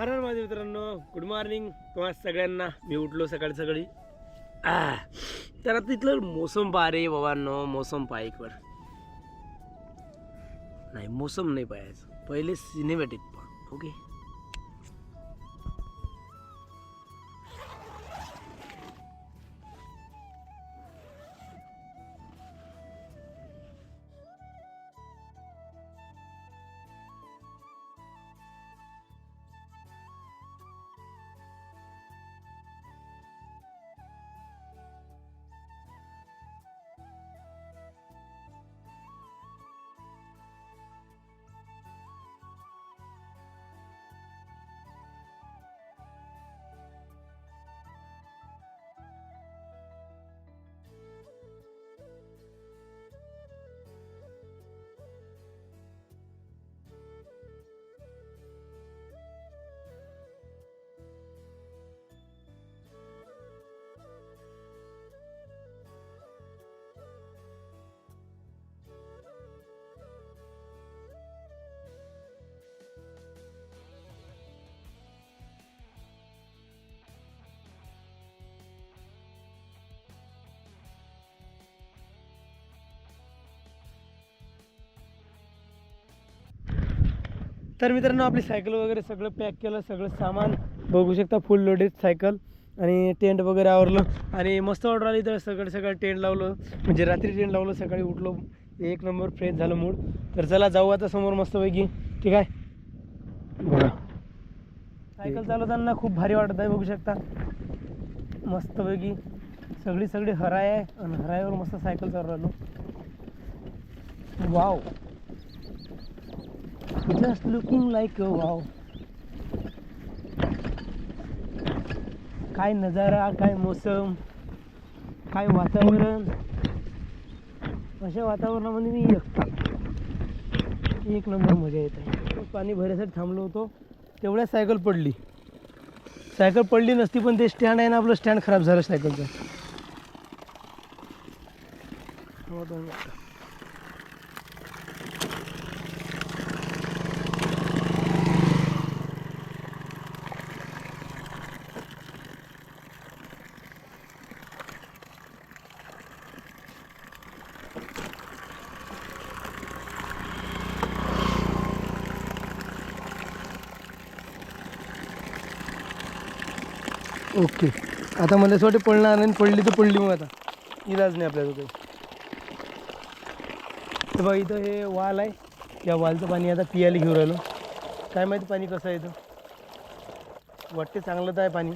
हर हर माझ्या मित्रांनो good morning तुम्हा सगळ्यांना. मी उठलो सकाळी सकाळी तर आता तिथलं मोसम पा रे बाबांनो मोसम पा एक वेळ नाही मोसम नाही पाहायचं. पहिले सिनेमॅटिक पहा ओके? तर मित्रांनो आपली सायकल वगैरे सगळं पॅक केलं सगळं सामान बघू शकता फुल लोडेड सायकल आणि टेंट वगैरे आवरलं. आणि मस्त ऑर्डर आली तर सगळं सगळं टेंट लावलं. म्हणजे रात्री टेंट लावलं सकाळी उठलो. एक नंबर फ्रेश झालं मूड तर चला जाऊ आता समोर मस्तपैकी. ठीक आहे? बघा. सायकल चालवताना खूप भारी वाटत आहे बघू शकता. मस्तपैकी. सगळी सगळी हराय आहे. आणि हरायवर मस्त सायकल चालू राहिलो. Wow just looking like a wow. काय नजारा काय मोसम काय वातावरण? अशा वातावरणामध्ये मी एकटा. एक नंबर मजा येत. आहे पाणी भरायसाठी थांबलो होतो. तेवढ्या सायकल पडली. सायकल पडली नसती पण ते स्टँड आहे ना आपलं स्टँड खराब झालं सायकलचं ओके. आता मला असं वाटतं पडणार नाही पडली तर पडली मग आता. इलाज नाही आपल्याला काही. तर बघा इथं हे वाल आहे. या वालचं पाणी आता पियाला घेऊन राहिलो. काय माहिती पाणी कसं आहे इथं? वाटते चांगलं तर आहे पाणी.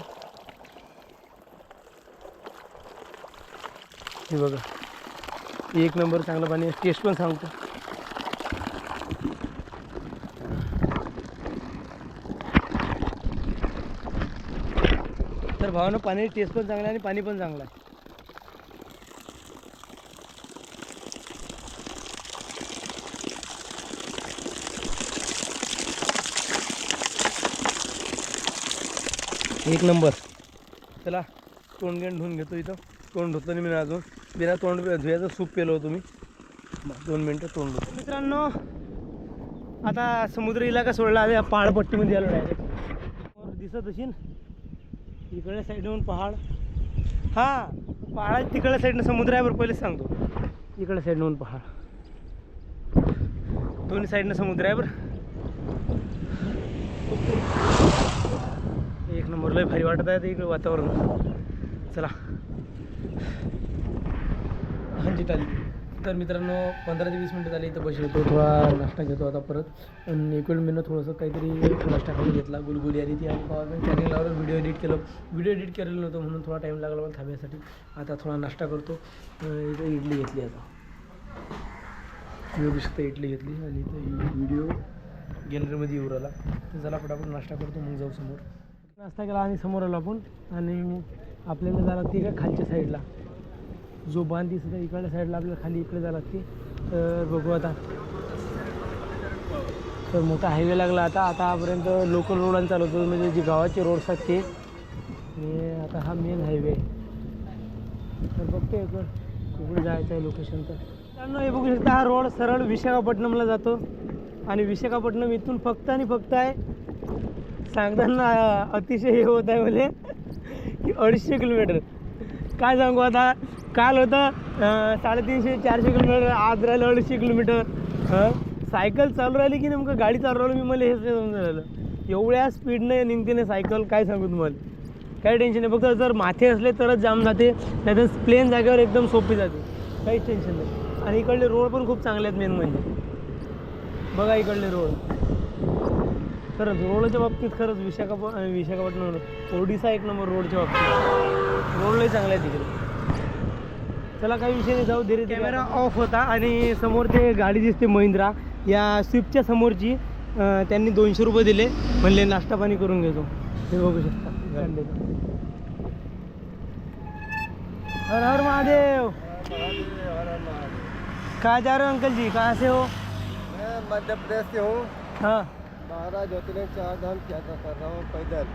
हे बघा. एक नंबर चांगलं पाणी आहे. टेस्ट पण सांगतो. तर भावानं पाण्याची टेस्ट पण चांगला आहे आणि पाणी पण चांगलं आहे. एक नंबर. चला तोंड घेऊन धुवून घेतो इथं. तोंड धुतलं नाही मी अजून. बिना तोंड धुयाचं सूप केलं होतं मी. दोन मिनटं तोंड धुतो. मित्रांनो आता समुद्र इलाका सोडला आहे पहाडपट्टीमध्ये आलो डायरेक्ट दिसत असेल इकडल्या साईडहून पहाड. हां पहाडाच्या तिकडल्या साईडनं समुद्र आहे बरं पहिलेच सांगतो. इकडल्या साईडनं पहाड. दोन्ही साईडनं समुद्र आहे बरं. एक नंबर लय भारी वाटत आहे इकडे वातावरण. चला. हांजी टाली तर मित्रांनो पंधरा ते वीस मिनटं झाली इथं बशी होतो थोडा नाश्ता घेतो आता परत. आणि एक मी थोडंसं काहीतरी नाश्ता खाऊन घेतला गुलगुली आली ती आणि चॅनल लावलं व्हिडिओ एडिट केलं. व्हिडिओ एडिट केलेलं नव्हतं म्हणून थोडा टाईम लागला मला थांबण्यासाठी आता थोडा नाश्ता करतो. इथं इडली घेतली आता. बघू शकता इडली घेतली आणि इथं व्हिडिओ गॅलरीमध्ये येऊ राहिला. तर चला पटापट नाश्ता करतो मग जाऊ समोर. नाश्ता केला आणि समोर आलो आपण. आणि आपल्याला झाला ते का खालच्या साईडला जो बांध दिसत आहे इकडल्या साईडला आपल्याला खाली इकडे जायला लागते. तर बघू आता. तर मोठा हायवे लागला आता. आतापर्यंत लोकल रोडांनी चालवतो म्हणजे जे गावाचे रोड्स आहेत ते. आणि आता हा मेन हायवे आहे तर बघतो एक कुठे जायचं आहे लोकेशन तर. त्यांना हे बघू शकता हा रोड सरळ विशाखापट्टणमला जातो. आणि विशाखापट्टणम इथून फक्त आणि फक्त आहे. सांगताना अतिशय हे होत आहे मला की अडीचशे किलोमीटर. काय सांगू आता? काल होतं साडेतीनशे चारशे किलोमीटर आज राहिलं अडीचशे किलोमीटर. हं? सायकल चालू राहिली की नेमकं गाडी चालू राहिली? मी मला हेच नाही समजून राहिलं. एवढ्या स्पीडने निघते ना सायकल काय सांगू तुम्हाला? काही टेन्शन नाही. फक्त जर माथे असले तरच जाम जाते नाहीतर प्लेन जागेवर एकदम सोपी जाते. काहीच टेन्शन नाही. आणि इकडले रोड पण खूप चांगले आहेत मेन म्हणजे. बघा इकडले रोड खरंच रोडच्या बाबतीत खरंच विशाखापट विशाखापट्टणम ओडिसा एक नंबर रोडच्या बाबतीत. रोडही चांगले आहे तिकडे चला काही विषय नाही जाऊ धीरे कॅमेरा ऑफ होता आणि समोर ते गाडी दिसते महिंद्रा. या स्विफ्टच्या समोरची त्यांनी दोनशे रुपये दिले. म्हणले नाश्ता पाणी करून घेतो. हे बघू शकता. हर हर महादेव. कहाँ जा रहे हो अंकल जी कहाँ से हो? मैं मध्य प्रदेश से हूँ। हाँ. बारह ज्योतिर्लिंग चार धाम यात्रा कर रहा हूँ पैदल।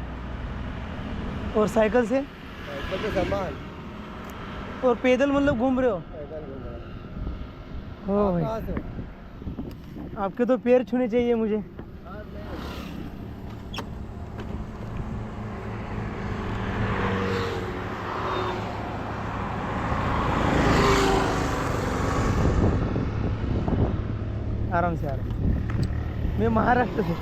और साइकिल से? साइकिल के सामान। और पैदल मतलब घूम रहे हो? पैदल घूम रहा हो भाई। आपके तो पैर छूने चाहिए मुझे। आराम से आराम मैं महाराष्ट्र से।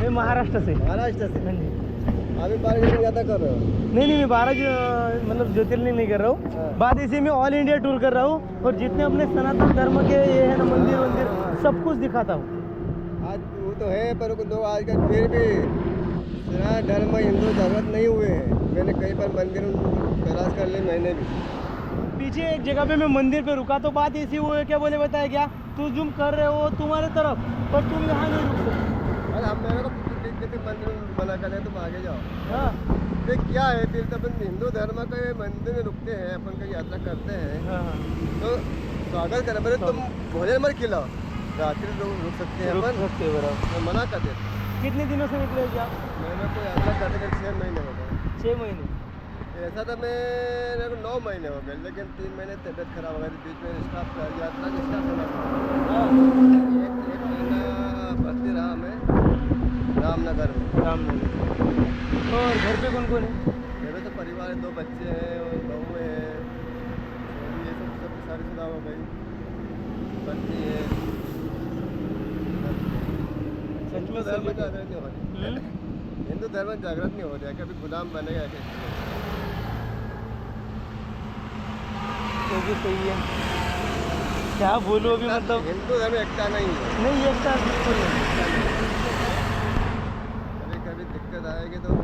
मैं महाराष्ट्र से। महाराष्ट्र से। हाँ जी। अभी ज्योतिर्लिंग यात्रा कर रहे हो? नहीं नहीं मैं बारह जो- मतलब ज्योतिर्लिंग नहीं कर रहा हूँ। हाँ। बाद इसे मैं ऑल इंडिया टूर कर रहा हूँ और जितने अपने सनातन धर्म के ये है ना मंदिर वंदिर सब कुछ दिखाता हूँ। आज वो तो है पर लोग आजकल फिर भी सनातन धर्म हिंदू जागृत नहीं हुए हैं। मैंने कई बार मंदिर तलाश कर लिए मैंने भी। पीछे एक जगह पे मैं मंदिर पे रुका तो बात ऐसी हुई है क्या बोले बताया क्या? तू जूम कर रहे हो तुम्हारे तरफ़ पर तुम यहाँ नहीं रुक सकते। को मंदिर में मना कर तुम आगे जाओ। हाँ। ये क्या है फिर तो अपन हिंदू धर्म के मंदिर में रुकते हैं अपन कहीं यात्रा करते हैं। हाँ, हाँ। तो स्वागत करें पहले तुम भोजन मत खिलाओ। रात्रि लोग रुक सकते हैं अपन। सकते हो बराबर। तो मना कर देते कितने दिनों से निकले हो आप? मैंने को यात्रा करते करते छः महीने हो गए। छः महीने। ऐसा तो मेरे को नौ महीने हो गए लेकिन तीन महीने तबीयत खराब हो गई बीच में स्टाफ यात्रा का स्टाफ होना हाँ। एक महीना भर्ती रहा मैं रामनगर। में रामनगर। और घर पे कौन कौन है मेरे तो परिवार है दो बच्चे हैं और बहू है। और ये सब सब शादीशुदा हो गई। पत्नी है। सच में धर्म में। जागृत नहीं हो रही हम्म? हिंदू धर्म जागृत नहीं हो रहा कभी गुलाम बनेगा वो भी सही है। क्या बोलो अभी मतलब? हिंदू धर्म एकता नहीं है। नहीं एकता बिल्कुल नहीं कभी कभी दिक्कत आएगी तो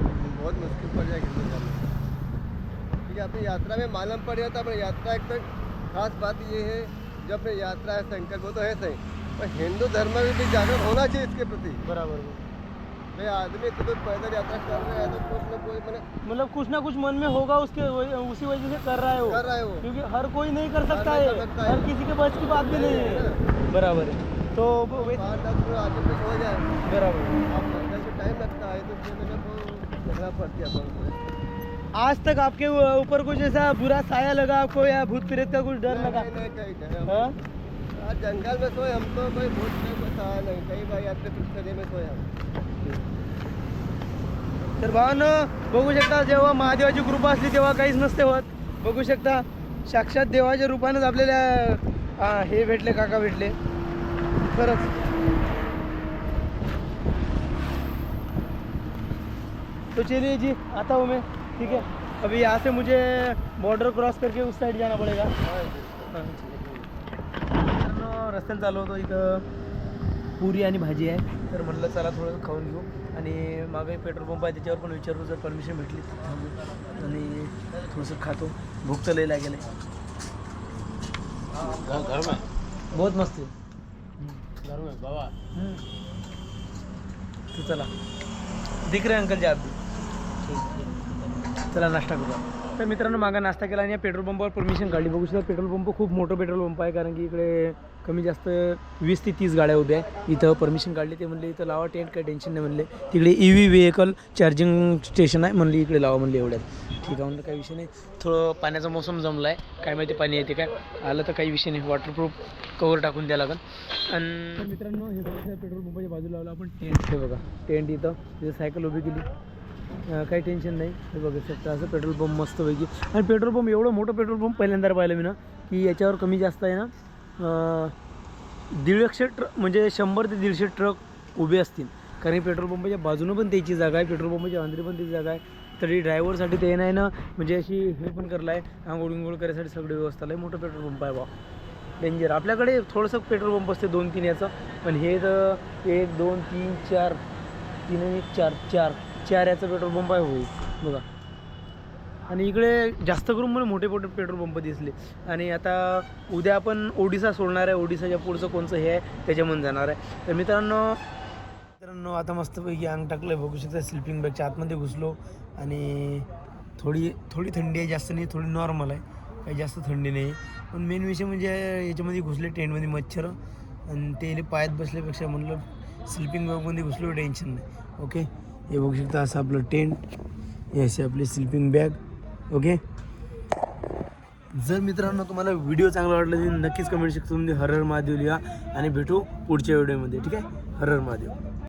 पड़ जाएगी हिंदू ठीक है अपनी यात्रा में मालूम पड़ जाता है अपनी यात्रा एक तो खास बात ये है जो अपनी यात्रा है संकल्प वो तो है सही पर हिंदू धर्म में भी जागरूक होना चाहिए इसके प्रति। बराबर। भाई आदमी तो पैदल यात्रा कर रहा है तो कुछ ना कोई मैंने मतलब कुछ ना कुछ मन में होगा उसके उसी वजह से कर रहा है वो। कर रहा है वो। क्योंकि हर कोई नहीं कर सकता है। हर किसी के बस की बात भी नहीं है। बराबर है। तो आगे हो जाए। बराबर। में टाइम लगता है तो इसलिए को पड़ती है अपन को। आज तक आपके ऊपर कुछ ऐसा बुरा साया लगा आपको या भूत प्रेत का कुछ डर लगा? नहीं नहीं नहीं हाँ? आज जंगल में सोए हम तो कोई भूत नहीं कोई सहा नहीं। कई बार यात्रा पिछले में सोए हम। तर भावांनो बघू शकता जेव्हा महादेवाची कृपा असली तेव्हा काहीच नसते होत. बघू शकता साक्षात देवाच्या रूपानेच आपल्याला हा, हे भेटले काका भेटले. खरंच. तो चलिए जी आता हूँ मैं ठीक है? अभी यहाँ से मुझे बॉर्डर क्रॉस करके उस साइड जाना पड़ेगा। रस्त्याने चालू होतो इथं. पुरी आणि भाजी आहे. तर म्हणलं चला थोडं खाऊन घेऊ. आणि मागे पेट्रोल पंप आहे त्याच्यावर पण विचारू जर परमिशन भेटली तर थांबू. आणि थोडंसं खातो. भूक तर लई लागेल. बहुत मस्त आहे. हम्म. तो चला. दिख रहे हैं अंकल जी आप भी? चला नाश्ता करू आपण. तर मित्रांनो मागा नाश्ता केला आणि या पेट्रोल पंपावर परमिशन काढली. बघू शकता पेट्रोल पंप खूप मोठं पेट्रोल पंप आहे कारण की इकडे कमी जास्त वीस ते तीस गाड्या उभ्या इथं परमिशन काढली ते म्हणले इथं लावा टेंट काही टेन्शन नाही म्हणले. तिकडे E V vehicle charging station आहे म्हणले इकडे लावा म्हणले एवढ्यात. ठीक आहे म्हणलं काही विषय नाही. थोडं पाण्याचा मोसम जमला आहे काय माहिती पाणी येते काय? आलं तर काही विषय नाही. वॉटरप्रूफ कवर टाकून द्या लागेल आणि मित्रांनो हे बघा पेट्रोल पंपाच्या बाजूला लावलं आपण टेंट हे बघा टेंट इथं. तिथं सायकल उभी केली. काही टेन्शन नाही. हे बघू शकता असं पेट्रोल पंप मस्तपैकी. आणि पेट्रोल पंप एवढं मोठं पेट्रोल पंप पहिल्यांदा पाहिलं मी ना की याच्यावर कमी जास्त आहे ना दीडशे ट्र म्हणजे शंभर ते दीडशे ट्रक उभे असतील. कारण पेट्रोल पंपाच्या बाजूनं पण त्याची जागा आहे पेट्रोल पंपाच्या अंधरी पण त्याची जागा आहे. तरी ड्रायव्हरसाठी ते नाही ना म्हणजे अशी हे पण करलं आहे आंघोळ विंघोळ करायसाठी सगळी व्यवस्था आहे मोठं पेट्रोल पंप आहे बा. डेंजर आपल्याकडे थोडंसं पेट्रोल पंप असते दोन तीन याचं. पण हे तर एक दोन तीन चार तीन आणि एक चार चार. चार पेट्रोल पंप आहे होईल बघा. आणि इकडे जास्त करून मला मोठे मोठे पेट्रोल पंप दिसले. आणि आता उद्या आपण ओडिसा सोडणार आहे. ओडिसाच्या पुढचं कोणचं हे आहे त्याच्यामध्ये जाणार आहे. तर मित्रांनो मित्रांनो आता मस्तपैकी अंग टाकलं बघू शकता स्लिपिंग बॅगच्या आतमध्ये घुसलो. आणि थोडी थोडी थंडी आहे. जास्त नाही थोडी नॉर्मल आहे. काही जास्त थंडी नाही. पण मेन विषय म्हणजे याच्यामध्ये घुसले ट्रेनमध्ये मच्छर. आणि ते पायात बसल्यापेक्षा म्हणलं स्लिपिंग बॅगमध्ये घुसलो टेन्शन नाही. ओके हे बघू शकता असं आपलं टेंट हे असे आपली स्लिपिंग बॅग ओके? जर मित्रांनो तुम्हाला व्हिडिओ चांगला वाटला तर नक्कीच कमेंट सेक्शनमध्ये हर हर महादेव लिहा आणि भेटू पुढच्या व्हिडिओमध्ये ठीक आहे? हर हर महादेव.